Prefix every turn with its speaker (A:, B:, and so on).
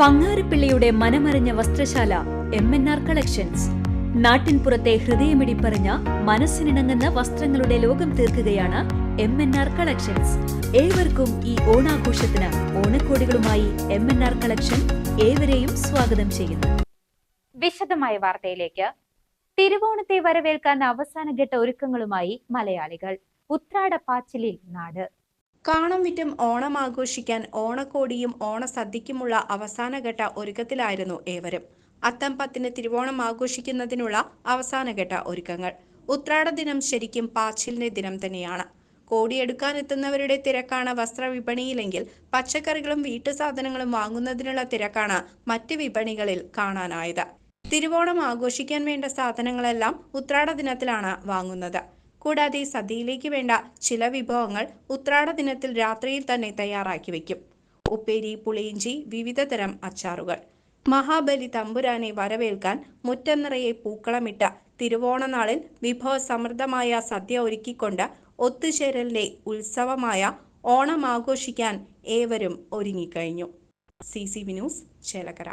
A: പങ്ങാരപ്പിള്ളിയുടെ മനമറിഞ്ഞ വസ്ത്രശാല M N R collections നാട്ടിൻപുറത്തെ ഹൃദയമിടിപ്പറിഞ്ഞ മനസ്സിനിണങ്ങുന്ന വസ്ത്രങ്ങളുടെ ലോകം തീർക്കുകയാണ് എം എൻ ആർ കളക്ഷൻസ് ഏവർക്കും ഈ ഓണാഘോഷത്തിന് ഓണക്കോടികളുമായി എം എൻ ആർ കളക്ഷൻ ഏവരെയും സ്വാഗതം ചെയ്യുന്നു.
B: വിശദമായ വാർത്തയിലേക്ക്. തിരുവോണത്തെ വരവേൽക്കാൻ അവസാനഘട്ട ഒരുക്കങ്ങളുമായി മലയാളികൾ. ഉത്രാടപ്പാച്ചിലിൽ നാട്.
C: കാണം വിറ്റും ഓണം ആഘോഷിക്കാൻ ഓണക്കോടിയും ഓണസദ്യക്കുമുള്ള അവസാനഘട്ട ഒരുക്കത്തിലായിരുന്നു ഏവരും. അത്തം പത്തിന് തിരുവോണം ആഘോഷിക്കുന്നതിനുള്ള അവസാനഘട്ട ഒരുക്കങ്ങൾ. ഉത്രാട ദിനം ശരിക്കും പാച്ചിലിന്റെ ദിനം തന്നെയാണ്. കോടിയെടുക്കാനെത്തുന്നവരുടെ തിരക്കാണ് വസ്ത്രവിപണിയിലെങ്കിൽ പച്ചക്കറികളും വീട്ടുസാധനങ്ങളും വാങ്ങുന്നതിനുള്ള തിരക്കാണ് മറ്റ് വിപണികളിൽ കാണാനായത്. തിരുവോണം ആഘോഷിക്കാൻ വേണ്ട സാധനങ്ങളെല്ലാം ഉത്രാട ദിനത്തിലാണ് വാങ്ങുന്നത്. കൂടാതെ സദ്യയിലേക്ക് വേണ്ട ചില വിഭവങ്ങൾ ഉത്രാട ദിനത്തിൽ രാത്രിയിൽ തന്നെ തയ്യാറാക്കി വയ്ക്കും ഉപ്പേരി പുളിയിഞ്ചി വിവിധ തരം അച്ചാറുകൾ. മഹാബലി തമ്പുരാനെ വരവേൽക്കാൻ മുറ്റം നിറയെ പൂക്കളമിട്ട തിരുവോണനാളിൽ വിഭവസമൃദ്ധമായ സദ്യ ഒരുക്കിക്കൊണ്ട് ഒത്തുചേരലിന്റെ ഉത്സവമായ ഓണം ആഘോഷിക്കാൻ ഏവരും ഒരുങ്ങിക്കഴിഞ്ഞു. C C V news Chelakkara.